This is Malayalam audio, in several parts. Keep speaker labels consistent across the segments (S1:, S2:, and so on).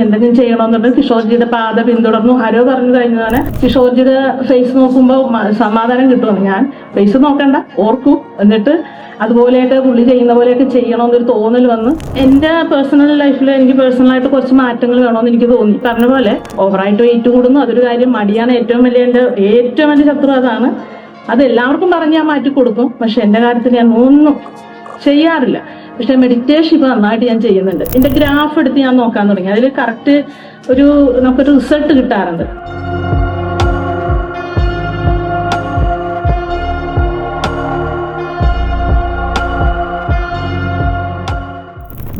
S1: എന്തെങ്കിലും ചെയ്യണമെന്നുണ്ട് കിഷോർജിയുടെ പാത പിന്തുടർന്നു. ആരോ പറഞ്ഞു കഴിഞ്ഞതാണ്. കിഷോർജിയുടെ ഫേസ് നോക്കുമ്പോൾ സമാധാനം കിട്ടുമെന്ന് ഞാൻ. ഫേസ് നോക്കണ്ട ഓർക്കൂ. എന്നിട്ട് അതുപോലെയൊക്കെ പുള്ളി ചെയ്യുന്ന പോലെയൊക്കെ ചെയ്യണമെന്നൊരു തോന്നൽ വന്ന്. എന്റെ പേഴ്സണൽ ലൈഫിൽ എനിക്ക് പേഴ്സണലായിട്ട് കുറച്ച് മാറ്റങ്ങൾ വേണമെന്ന് എനിക്ക് തോന്നി. പറഞ്ഞ പോലെ ഓവറായിട്ട് വെയിറ്റ് കൂടുന്നു. അതൊരു കാര്യം മടിയാണ്. ഏറ്റവും വലിയ എന്റെ ഏറ്റവും വലിയ ശത്രു അതാണ്. അത് എല്ലാവർക്കും പറഞ്ഞ് ഞാൻ മാറ്റി കൊടുക്കും പക്ഷെ എന്റെ കാര്യത്തിൽ ഞാൻ ഒന്നും ചെയ്യാറില്ല. പക്ഷെ മെഡിറ്റേഷൻ ഇപ്പൊ നന്നായിട്ട് ഞാൻ ചെയ്യുന്നുണ്ട്. എന്റെ ഗ്രാഫ് എടുത്ത് ഞാൻ നോക്കാൻ തുടങ്ങി. അതിൽ കറക്റ്റ് ഒരു നമുക്കൊരു റിസൾട്ട് കിട്ടാറുണ്ട്.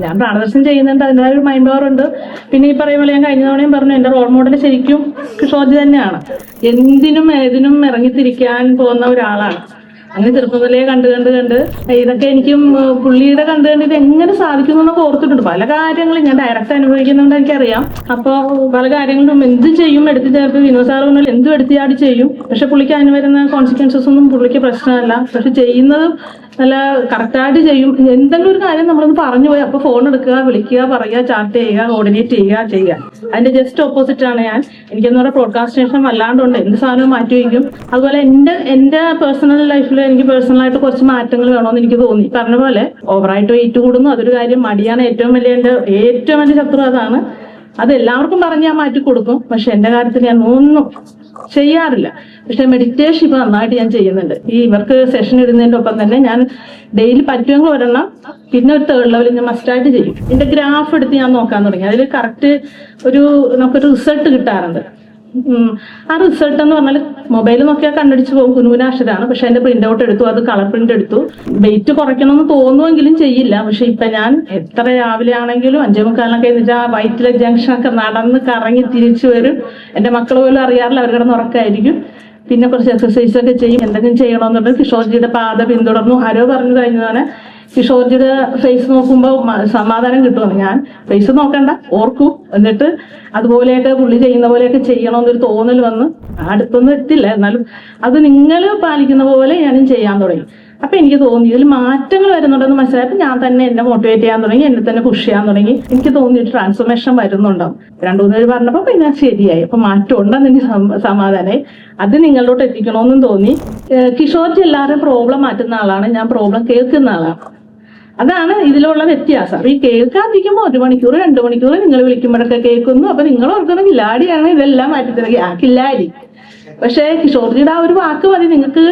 S1: ഞാൻ പ്രാണദർശനം ചെയ്യുന്നുണ്ട്. അതിന്റെതായ ഒരു മൈൻഡ് പവർ ഉണ്ട്. പിന്നെ ഈ പറയുന്ന പോലെ ഞാൻ കഴിഞ്ഞ തവണയും പറഞ്ഞു എന്റെ റോൾ മോഡൽ ശരിക്കും കിഷോർജി തന്നെയാണ്. എന്തിനും ഏതിനും ഇറങ്ങിത്തിരിക്കാൻ പോകുന്ന ഒരാളാണ്. അങ്ങനെ ചെറുപ്പത്തിലേ കണ്ട് കണ്ട് കണ്ട് ഇതൊക്കെ എനിക്കും പുള്ളിയുടെ കണ്ട് കണ്ട് ഇത് എങ്ങനെ സാധിക്കുന്നു എന്നൊക്കെ ഓർത്തിട്ടുണ്ട്. പല കാര്യങ്ങളും ഞാൻ ഡയറക്റ്റ് അനുഭവിക്കുന്നുണ്ട് എനിക്കറിയാം. അപ്പോൾ പല കാര്യങ്ങളും എന്ത് ചെയ്യും എടുത്ത് ചേർത്ത് വിനോദ് സാർ പറഞ്ഞാൽ എന്തും എടുത്തിയാടി ചെയ്യും. പക്ഷെ പുള്ളിക്ക് അതിന് വരുന്ന കോൺസിക്വൻസസ് ഒന്നും പുള്ളിക്ക് പ്രശ്നമല്ല. പക്ഷെ ചെയ്യുന്നത് നല്ല കറക്റ്റായിട്ട് ചെയ്യും. എന്തെങ്കിലും ഒരു കാര്യം നമ്മളൊന്ന് പറഞ്ഞു പോയി. അപ്പൊ ഫോൺ എടുക്കുക വിളിക്കുക പറയുക ചാറ്റ് ചെയ്യുക കോർഡിനേറ്റ് ചെയ്യുക ചെയ്യുക. അതിന്റെ ജസ്റ്റ് ഓപ്പോസിറ്റ് ആണ് ഞാൻ. എനിക്കെന്ന് പറഞ്ഞാൽ പ്രോഡ്കാസ്റ്റേഷൻ വല്ലാണ്ടുണ്ട്. എന്ത് സാധനവും മാറ്റി വയ്ക്കും. അതുപോലെ എന്റെ എന്റെ പേഴ്സണൽ ലൈഫിൽ എനിക്ക് പേഴ്സണൽ ആയിട്ട് കുറച്ച് മാറ്റങ്ങൾ വേണമെന്ന് എനിക്ക് തോന്നി. പറഞ്ഞ പോലെ ഓവറായിട്ട് വെയിറ്റ് കൂടുന്നു. അതൊരു കാര്യം മടിയാണ്. ഏറ്റവും വലിയ എന്റെ ഏറ്റവും വലിയ ശത്രു അതാണ്. അത് എല്ലാവർക്കും പറഞ്ഞ് ഞാൻ മാറ്റി കൊടുക്കും. പക്ഷെ എന്റെ കാര്യത്തിൽ ഞാൻ ഒന്നും ചെയ്യാറില്ല. പക്ഷെ മെഡിറ്റേഷൻ ഇപ്പൊ നന്നായിട്ട് ഞാൻ ചെയ്യുന്നുണ്ട്. ഈ ഇവർക്ക് സെഷൻ ഇടുന്നതിന്റെ ഒപ്പം തന്നെ ഞാൻ ഡെയിലി പറ്റുമെങ്കിൽ ഒരെണ്ണം പിന്നെ ഒരു തേർഡ് ലെവലിൽ ഞാൻ മസ്റ്റായിട്ട് ചെയ്യും. എന്റെ ഗ്രാഫ് എടുത്ത് ഞാൻ നോക്കാൻ തുടങ്ങി. അതിൽ കറക്റ്റ് ഒരു നമുക്കൊരു റിസൾട്ട് കിട്ടാറുണ്ട്. ആ റിസൾട്ട് എന്ന് പറഞ്ഞാൽ മൊബൈൽ നോക്കിയാൽ കണ്ടടിച്ച് പോകും. കുനുവിനാശരാണ് പക്ഷെ അതിന്റെ പ്രിന്റ് ഔട്ട് എടുത്തു. അത് കളർ പ്രിന്റ് എടുത്തു. വെയിറ്റ് കുറയ്ക്കണമെന്ന് തോന്നുമെങ്കിലും ചെയ്യില്ല. പക്ഷെ ഇപ്പൊ ഞാൻ എത്ര രാവിലെ ആണെങ്കിലും അഞ്ചേ മുക്കാലിനൊക്കെ എന്നുവെച്ചാൽ വൈറ്റിലെ ജംഗ്ഷനൊക്കെ നടന്ന് കറങ്ങി തിരിച്ചു വരും. എന്റെ മക്കൾ പോലും അറിയാറില്ല. അവർ കിടന്ന് ഉറക്കമായിരിക്കും പിന്നെ കുറച്ച് എക്സസൈസ് ഒക്കെ ചെയ്യും. എന്തെങ്കിലും ചെയ്യണമെന്നുണ്ടെങ്കിൽ കിഷോർജിയുടെ പാത പിന്തുടർന്നു. ആരോ പറഞ്ഞു കഴിഞ്ഞതാണ് കിഷോർജിയുടെ ഫേസ് നോക്കുമ്പോൾ സമാധാനം കിട്ടുമെന്ന് ഞാൻ. ഫേസ് നോക്കണ്ട ഓർക്കൂ. എന്നിട്ട് അതുപോലെയൊക്കെ പുള്ളി ചെയ്യുന്ന പോലെയൊക്കെ ചെയ്യണമെന്നൊരു തോന്നൽ വന്ന് അടുത്തൊന്നും എത്തില്ല. എന്നാലും അത് നിങ്ങൾ പാലിക്കുന്ന പോലെ ഞാനും ചെയ്യാൻ തുടങ്ങി. അപ്പൊ എനിക്ക് തോന്നി ഇതിൽ മാറ്റങ്ങൾ വരുന്നുണ്ടെന്ന് മനസ്സിലായപ്പോൾ ഞാൻ തന്നെ എന്നെ മോട്ടിവേറ്റ് ചെയ്യാൻ തുടങ്ങി എന്നെ തന്നെ പുഷ് ചെയ്യാൻ തുടങ്ങി. എനിക്ക് തോന്നി ഒരു ട്രാൻസ്ഫോർമേഷൻ വരുന്നുണ്ടാവും. രണ്ടു മൂന്ന് പേര് പറഞ്ഞപ്പോൾ പിന്നെ ശരിയായി. അപ്പൊ മാറ്റം ഉണ്ടെന്ന് എനിക്ക് സമാധാനമായി അത് നിങ്ങളിലോട്ട് എത്തിക്കണമെന്നും തോന്നി. കിഷോർജി എല്ലാവരും പ്രോബ്ലം മാറ്റുന്ന ആളാണ്. ഞാൻ പ്രോബ്ലം കേൾക്കുന്ന ആളാണ്. അതാണ് ഇതിലുള്ള വ്യത്യാസം. ഈ കേൾക്കാതിരിക്കുമ്പോൾ ഒരു മണിക്കൂർ രണ്ട് മണിക്കൂർ നിങ്ങൾ വിളിക്കുമ്പോഴൊക്കെ കേൾക്കുന്നു. അപ്പൊ നിങ്ങൾ ഓർക്കുന്ന കില്ലാടിയാണ് ഇതെല്ലാം മാറ്റി തരുക ആ കില്ലാടി. പക്ഷേ കിഷോർജിയുടെ ആ ഒരു വാക്ക് മതി. നിങ്ങൾക്ക്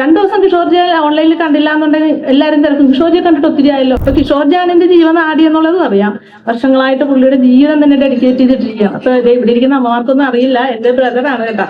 S1: രണ്ടു ദിവസം കിഷോർജി ഓൺലൈനിൽ കണ്ടില്ല എന്നുണ്ടെങ്കിൽ എല്ലാവരും തിരക്കും. കിഷോർജിയെ കണ്ടിട്ട് ഒത്തിരി ആയല്ലോ. അപ്പൊ കിഷോർജിയാണ് എന്റെ ജീവനാടി എന്നുള്ളത് അറിയാം. വർഷങ്ങളായിട്ട് പുള്ളിയുടെ ജീവിതം തന്നെ ഡെഡിക്കേറ്റ് ചെയ്തിട്ടിരിക്കുകയാണ്. അപ്പൊ ഇവിടെ ഇരിക്കുന്ന അമ്മമാർക്കൊന്നും അറിയില്ല. എന്റെ ബ്രദറാണ് കേട്ടോ.